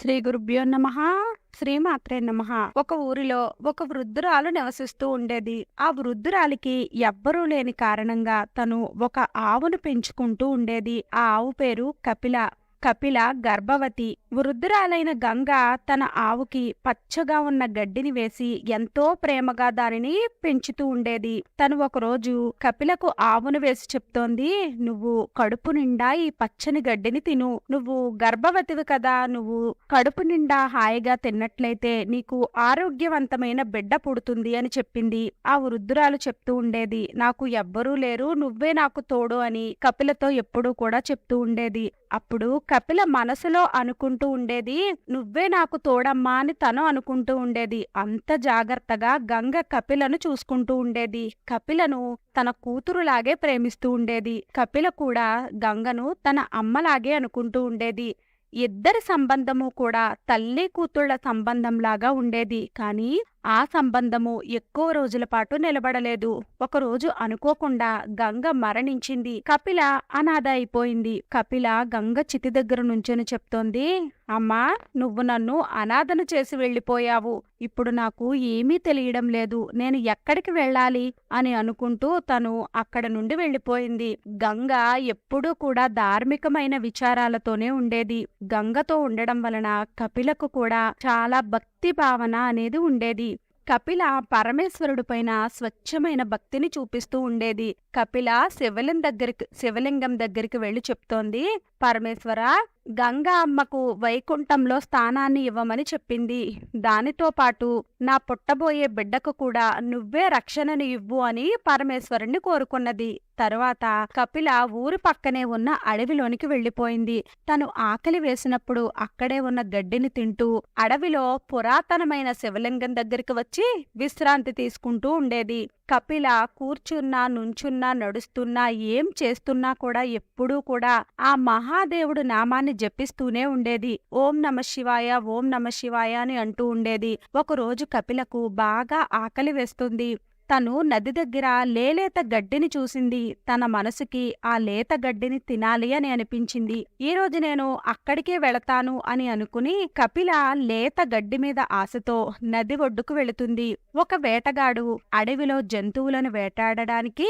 శ్రీ గురుభ్యో నమ శ్రీమాత్రే నమ. ఒక ఊరిలో ఒక వృద్ధురాలు నివసిస్తూ ఉండేది. ఆ వృద్ధురాలికి ఎవ్వరూ లేని కారణంగా తను ఒక ఆవును పెంచుకుంటూ ఉండేది. ఆ ఆవు పేరు కపిల. కపిల గర్భవతి. వృద్ధురాలైన గంగ తన ఆవుకి పచ్చగా ఉన్న గడ్డిని వేసి ఎంతో ప్రేమగా దానిని పెంచుతూ ఉండేది. తను ఒకరోజు కపిలకు ఆవును వేసి చెప్తోంది నువ్వు కడుపు నిండా ఈ పచ్చని గడ్డిని తిను. నువ్వు గర్భవతివి కదా నువ్వు కడుపు నిండా హాయిగా తిన్నట్లయితే నీకు ఆరోగ్యవంతమైన బిడ్డ పుడుతుంది అని చెప్పింది. ఆ వృద్ధురాలు చెప్తూ ఉండేది నాకు ఎవ్వరూ లేరు నువ్వే నాకు తోడు అని కపిలతో ఎప్పుడూ కూడా చెప్తూ ఉండేది. అప్పుడు కపిల మనసులో అనుకుంటూ ఉండేది నువ్వే నాకు తోడమ్మా అని తను అనుకుంటూ ఉండేది. అంత జాగ్రత్తగా గంగ కపిలను చూసుకుంటూ ఉండేది. కపిలను తన కూతురులాగే ప్రేమిస్తూ ఉండేది. కపిల కూడా గంగను తన అమ్మలాగే అనుకుంటూ ఉండేది. ఇద్దరి సంబంధము కూడా తల్లి కూతుళ్ళ సంబంధంలాగా ఉండేది. కానీ ఆ సంబంధము ఎక్కువ రోజుల పాటు నిలబడలేదు. ఒకరోజు అనుకోకుండా గంగ మరణించింది. కపిల అనాథ అయిపోయింది. కపిల గంగ చితి దగ్గర నుంచొని చెప్తోంది అమ్మా నువ్వు నన్ను అనాథను చేసి వెళ్ళిపోయావు. ఇప్పుడు నాకు ఏమీ తెలియడం లేదు. నేను ఎక్కడికి వెళ్ళాలి? అని అనుకుంటూ తను అక్కడ నుండి వెళ్ళిపోయింది. గంగ ఎప్పుడూ కూడా ధార్మికమైన విచారాలతోనే ఉండేది. గంగతో ఉండడం వలన కపిలకు కూడా చాలా భక్తి భావన అనేది ఉండేది. కపిల పరమేశ్వరుడు పైన స్వచ్ఛమైన భక్తిని చూపిస్తూ ఉండేది. కపిల శివలింగం దగ్గరికి శివలింగం దగ్గరికి వెళ్ళి చెప్తోంది పరమేశ్వర గంగా అమ్మకు వైకుంఠంలో స్థానాన్ని ఇవ్వమని చెప్పింది. దానితో పాటు నా పుట్టబోయే బిడ్డకు కూడా నువ్వే రక్షణను ఇవ్వు అని పరమేశ్వరుణ్ణి కోరుకున్నది. తరువాత కపిల ఊరి పక్కనే ఉన్న అడవిలోనికి వెళ్ళిపోయింది తను ఆకలి వేసినప్పుడు అక్కడే ఉన్న గడ్డిని తింటూ అడవిలో పురాతనమైన శివలింగం దగ్గరికి వచ్చి విశ్రాంతి తీసుకుంటూ ఉండేది. కపిల కూర్చున్నా నుంచున్నా నడుస్తున్నా ఏం చేస్తున్నా కూడా ఎప్పుడూ కూడా ఆ మహాదేవుడు నామాన్ని జపిస్తూనే ఉండేది. ఓం నమ శివాయ ఓం నమ శివాయ అని అంటూ ఉండేది. ఒకరోజు కపిలకు బాగా ఆకలి వేస్తుంది. తను నది దగ్గర లేలేత గడ్డిని చూసింది. తన మనసుకి ఆ లేత గడ్డిని తినాలి అని అనిపించింది. ఈ రోజు నేను అక్కడికే వెళతాను అని అనుకుని కపిల లేత గడ్డి మీద ఆశతో నది ఒడ్డుకు వెళుతుంది. ఒక వేటగాడు అడవిలో జంతువులను వేటాడడానికి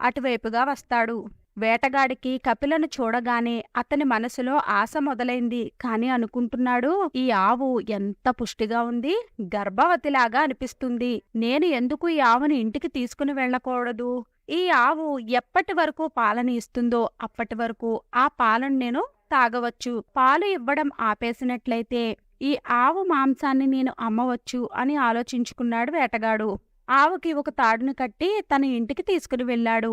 అటువైపుగా వస్తాడు. వేటగాడికి కపిలను చూడగానే అతని మనసులో ఆశ మొదలైంది. కాని అనుకుంటున్నాడు ఈ ఆవు ఎంత పుష్టిగా ఉంది. గర్భవతిలాగా అనిపిస్తుంది. నేను ఎందుకు ఈ ఆవుని ఇంటికి తీసుకుని వెళ్ళకూడదు? ఈ ఆవు ఎప్పటి వరకు పాలని ఇస్తుందో అప్పటి వరకు ఆ పాలను నేను తాగవచ్చు. పాలు ఇవ్వడం ఆపేసినట్లయితే ఈ ఆవు మాంసాన్ని నేను అమ్మవచ్చు అని ఆలోచించుకున్నాడు వేటగాడు. ఆవుకి ఒక తాడును కట్టి తన ఇంటికి తీసుకుని వెళ్ళాడు.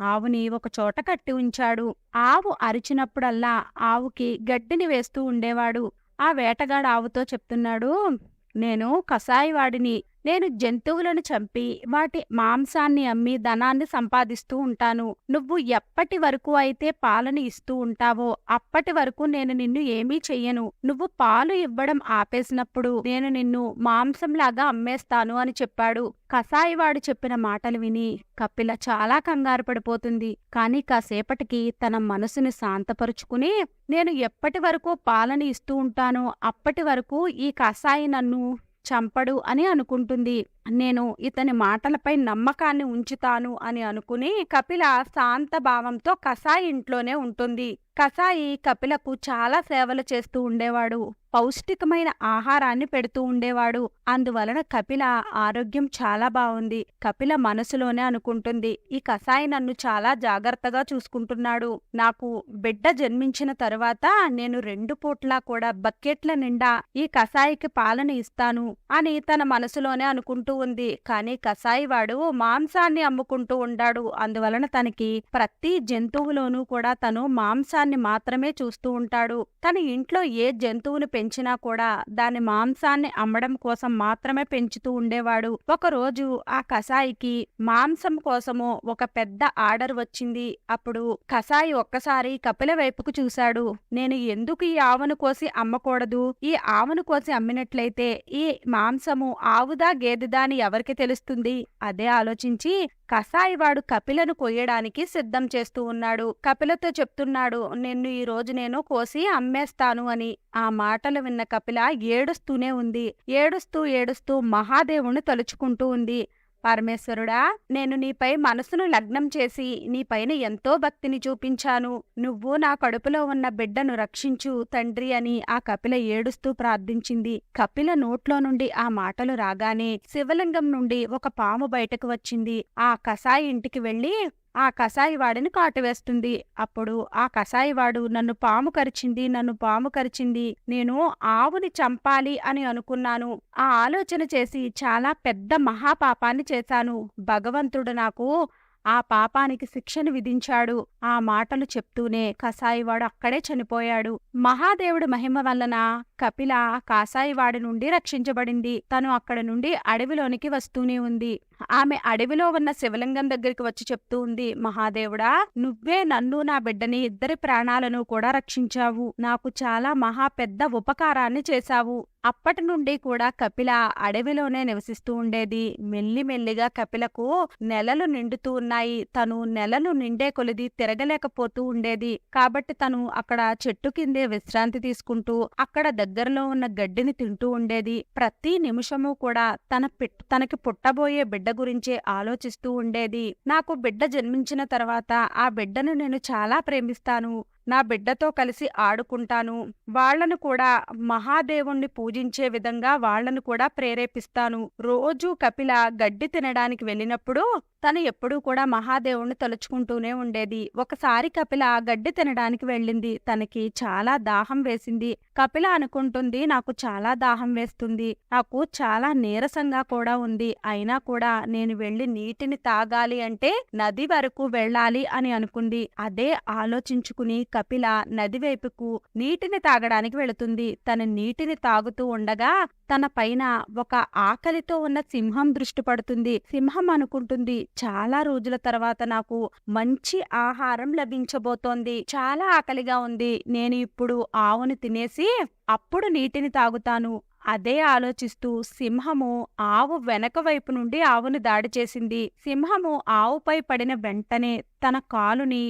ఆవుని ఒక చోట కట్టి ఉంచాడు. ఆవు అరిచినప్పుడల్లా ఆవుకి గడ్డిని వేస్తూ ఉండేవాడు. ఆ వేటగాడు ఆవుతో చెప్తున్నాడు నేను కసాయివాడిని. నేను జంతువులను చంపి వాటి మాంసాన్ని అమ్మి ధనాన్ని సంపాదిస్తూ ఉంటాను. నువ్వు ఎప్పటి వరకు అయితే పాలను ఇస్తూ ఉంటావో అప్పటి వరకు నేను నిన్ను ఏమీ చెయ్యను. నువ్వు పాలు ఇవ్వడం ఆపేసినప్పుడు నేను నిన్ను మాంసంలాగా అమ్మేస్తాను అని చెప్పాడు. కసాయివాడు చెప్పిన మాటలు విని కపిల చాలా కంగారు పడిపోతుంది. కాని కాసేపటికి తన మనసుని శాంతపరుచుకుని నేను ఎప్పటి వరకు పాలని ఇస్తూ ఉంటానో అప్పటి వరకు ఈ కసాయి నన్ను చంపడు అని అనుకుంటుంది. నేను ఇతని మాటలపై నమ్మకాన్ని ఉంచుతాను అని అనుకుని కపిల శాంత భావంతో కసాయి ఇంట్లోనే ఉంటుంది. కసాయి కపిలకు చాలా సేవలు చేస్తూ ఉండేవాడు. పౌష్టికమైన ఆహారాన్ని పెడుతూ ఉండేవాడు. అందువలన కపిల ఆరోగ్యం చాలా బాగుంది. కపిల మనసులోనే అనుకుంటుంది ఈ కసాయి నన్ను చాలా జాగ్రత్తగా చూసుకుంటున్నాడు. నాకు బిడ్డ జన్మించిన తరువాత నేను రెండు పూట్లా కూడా బకెట్ల నిండా ఈ కసాయికి పాలన ఇస్తాను అని తన మనసులోనే అనుకుంటూ ఉంది. కానీ కసాయి వాడు మాంసాన్ని అమ్ముకుంటూ ఉండాడు. అందువలన తనకి ప్రతి జంతువులోనూ కూడా తను మాంసాన్ని మాత్రమే చూస్తూ ఉంటాడు. తన ఇంట్లో ఏ జంతువును పెంచినా కూడా దాని మాంసాన్ని అమ్మడం కోసం మాత్రమే పెంచుతూ ఉండేవాడు. ఒకరోజు ఆ కసాయికి మాంసం కోసము ఒక పెద్ద ఆర్డర్ వచ్చింది. అప్పుడు కసాయి ఒక్కసారి కపిల వైపుకు చూశాడు. నేను ఎందుకు ఈ ఆవును కోసి అమ్మకూడదు? ఈ ఆవును కోసి అమ్మినట్లయితే ఈ మాంసము ఆవుదా గేదెదా అని ఎవరికి తెలుస్తుంది? అదే ఆలోచించి కసాయివాడు కపిలను కొయ్యడానికి సిద్ధం చేస్తూ ఉన్నాడు. కపిలతో చెప్తున్నాడు నిన్ను ఈ రోజు నేను కోసి అమ్మేస్తాను అని. ఆ మాటలు విన్న కపిల ఏడుస్తూనే ఉంది. ఏడుస్తూ ఏడుస్తూ మహాదేవుని తలుచుకుంటూ ఉంది. పరమేశ్వరుడా నేను నీపై మనసును లగ్నం చేసి నీపైన ఎంతో భక్తిని చూపించాను. నువ్వు నా కడుపులో ఉన్న బిడ్డను రక్షించు తండ్రి అని ఆ కపిల ఏడుస్తూ ప్రార్థించింది. కపిల నోట్లో నుండి ఆ మాటలు రాగానే శివలింగం నుండి ఒక పాము బయటకు వచ్చింది. ఆ కసాయి ఇంటికి వెళ్ళి ఆ కసాయివాడిని కాటువేస్తుంది అప్పుడు ఆ కసాయివాడు నన్ను పాము కరిచింది నన్ను పాము కరిచింది నేను ఆవుని చంపాలి అని అనుకున్నాను. ఆ ఆలోచన చేసి చాలా పెద్ద మహాపాపాన్ని చేశాను. భగవంతుడు నాకు ఆ పాపానికి శిక్షను విధించాడు. ఆ మాటలు చెప్తూనే కసాయివాడు అక్కడే చనిపోయాడు. మహాదేవుడి మహిమ వలన కపిల కాసాయివాడి నుండి రక్షించబడింది. తను అక్కడ నుండి అడవిలోనికి వస్తూనే ఉంది. ఆమె అడవిలో ఉన్న శివలింగం దగ్గరికి వచ్చి చెప్తూ ఉంది మహాదేవుడా నువ్వే నన్ను నా బిడ్డని ఇద్దరి ప్రాణాలను కూడా రక్షించావు. నాకు చాలా మహా పెద్ద ఉపకారాన్ని చేశావు. అప్పటి నుండి కూడా కపిల అడవిలోనే నివసిస్తూ ఉండేది. మెల్లిమెల్లిగా కపిలకు నెలలు నిండుతూ ఉన్నాయి. తను నెలలు నిండే కొలిది తిరగలేకపోతూ ఉండేది. కాబట్టి తను అక్కడ చెట్టు కిందే విశ్రాంతి తీసుకుంటూ అక్కడ దగ్గరలో ఉన్న గడ్డిని తింటూ ఉండేది. ప్రతి నిమిషము కూడా తన పిట్ తనకి పుట్టబోయే బిడ్డ గురించే ఆలోచిస్తూ ఉండేది. నాకు బిడ్డ జన్మించిన తర్వాత ఆ బిడ్డను నేను చాలా ప్రేమిస్తాను. నా బిడ్డతో కలిసి ఆడుకుంటాను. వాళ్ళను కూడా మహాదేవుణ్ణి పూజించే విధంగా వాళ్ళను కూడా ప్రేరేపిస్తాను. రోజూ కపిల గడ్డి తినడానికి వెళ్ళినప్పుడు తను ఎప్పుడూ కూడా మహాదేవుణ్ణి తలుచుకుంటూనే ఉండేది. ఒకసారి కపిల గడ్డి తినడానికి వెళ్ళింది. తనకి చాలా దాహం వేసింది. కపిల అనుకుంటుంది నాకు చాలా దాహం వేస్తుంది. నాకు చాలా నీరసంగా కూడా ఉంది. అయినా కూడా నేను వెళ్ళి నీటిని తాగాలి అంటే నది వరకు వెళ్ళాలి అని అనుకుంది. అదే ఆలోచించుకుని కపిల నదివైపుకు నీటిని తాగడానికి వెళుతుంది. తన నీటిని తాగుతూ ఉండగా తన పైన ఒక ఆకలితో ఉన్న సింహం దృష్టి పడుతుంది. సింహం అనుకుంటుంది చాలా రోజుల తర్వాత నాకు మంచి ఆహారం లభించబోతోంది. చాలా ఆకలిగా ఉంది. నేను ఇప్పుడు ఆవును తినేసి అప్పుడు నీటిని తాగుతాను. అదే ఆలోచిస్తూ సింహము ఆవు వెనక వైపు నుండి ఆవును దాడి చేసింది. సింహము ఆవుపై పడిన వెంటనే తన కాలుని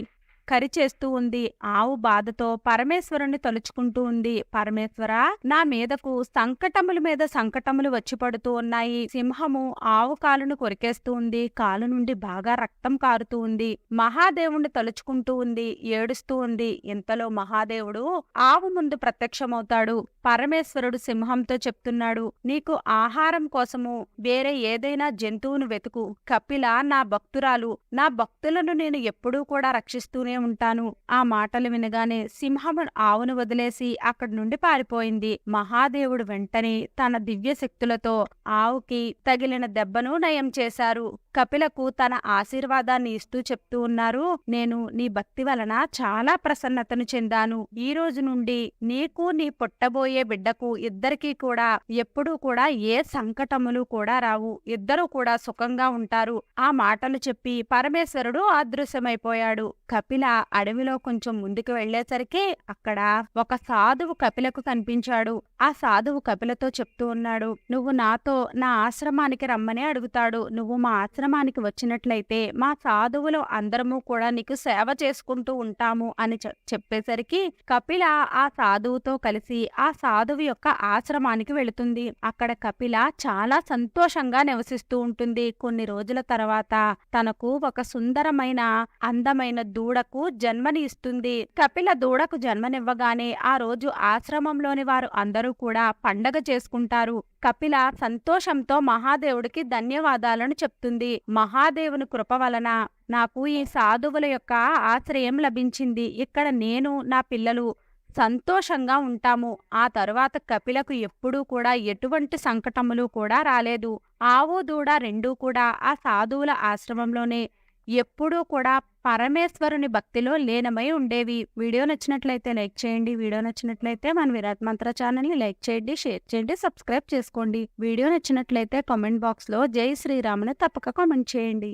కరిచేస్తూ ఉంది. ఆవు బాధతో పరమేశ్వరుణ్ణి తలుచుకుంటూ ఉంది. పరమేశ్వర నా మీదకు సంకటముల మీద సంకటములు వచ్చి పడుతూ ఉన్నాయి. సింహము ఆవు కాలును కొరికేస్తూ ఉంది. కాలు నుండి బాగా రక్తం కారుతూ ఉంది. మహాదేవుణ్ణి తలుచుకుంటూ ఉంది. ఏడుస్తూ ఉంది. ఇంతలో మహాదేవుడు ఆవు ముందు ప్రత్యక్షమవుతాడు. పరమేశ్వరుడు సింహంతో చెప్తున్నాడు నీకు ఆహారం కోసము వేరే ఏదైనా జంతువును వెతుకు. కపిల నా భక్తురాలు నా భక్తులను నేను ఎప్పుడూ కూడా రక్షిస్తూనే ఉంటాను. ఆ మాటలు వినగానే సింహం ఆవును వదిలేసి అక్కడి నుండి పారిపోయింది. మహాదేవుడు వెంటనే తన దివ్య శక్తులతో ఆవుకి తగిలిన దెబ్బను నయం చేశారు. కపిలకు తన ఆశీర్వాదాన్ని ఇస్తూ చెప్తూ ఉన్నారు నేను నీ భక్తి వలన చాలా ప్రసన్నతను చెందాను. ఈ రోజు నుండి నీకు నీ పుట్టబోయే బిడ్డకు ఇద్దరికీ కూడా ఎప్పుడూ కూడా ఏ సంకటములు కూడా రావు. ఇద్దరూ కూడా సుఖంగా ఉంటారు. ఆ మాటలు చెప్పి పరమేశ్వరుడు అదృశ్యమైపోయాడు కపిల అడవిలో కొంచెం ముందుకు వెళ్ళేసరికి అక్కడ ఒక సాధువు కపిలకు కనిపించాడు. ఆ సాధువు కపిలతో చెప్తూ ఉన్నాడు నువ్వు నాతో నా ఆశ్రమానికి రమ్మని అడుగుతాడు. నువ్వు మా ఆశ్రమానికి వచ్చినట్లయితే మా సాధువులు అందరము కూడా నీకు సేవ చేసుకుంటూ ఉంటాము అని చెప్పేసరికి కపిల ఆ సాధువుతో కలిసి ఆ సాధువు యొక్క ఆశ్రమానికి వెళుతుంది. అక్కడ కపిల చాలా సంతోషంగా నివసిస్తూ ఉంటుంది. కొన్ని రోజుల తర్వాత తనకు ఒక సుందరమైన అందమైన దూడకు జన్మని ఇస్తుంది. కపిల దూడకు జన్మనివ్వగానే ఆ రోజు ఆశ్రమంలోని వారు అందరూ కూడా పండగ చేసుకుంటారు. కపిల సంతోషంతో మహాదేవుడికి ధన్యవాదాలను చెప్తుంది. మహాదేవుని కృప వలన నాకు ఈ సాధువుల యొక్క ఆశ్రయం లభించింది. ఇక్కడ నేను నా పిల్లలు సంతోషంగా ఉంటాము. ఆ తరువాత కపిలకు ఎప్పుడూ కూడా ఎటువంటి సంకటములు కూడా రాలేదు. ఆవు దూడ రెండూ కూడా ఆ సాధువుల ఆశ్రమంలోనే ఎప్పుడూ కూడా పరమేశ్వరుని భక్తిలో లీనమై ఉండేవి. వీడియో నచ్చినట్లయితే లైక్ చేయండి. వీడియో నచ్చినట్లయితే మన విరాట్ మంత్ర ఛానల్ని లైక్ చేయండి షేర్ చేయండి సబ్స్క్రైబ్ చేసుకోండి. వీడియో నచ్చినట్లయితే కామెంట్ బాక్స్లో జై శ్రీరాముని తప్పక కామెంట్ చేయండి.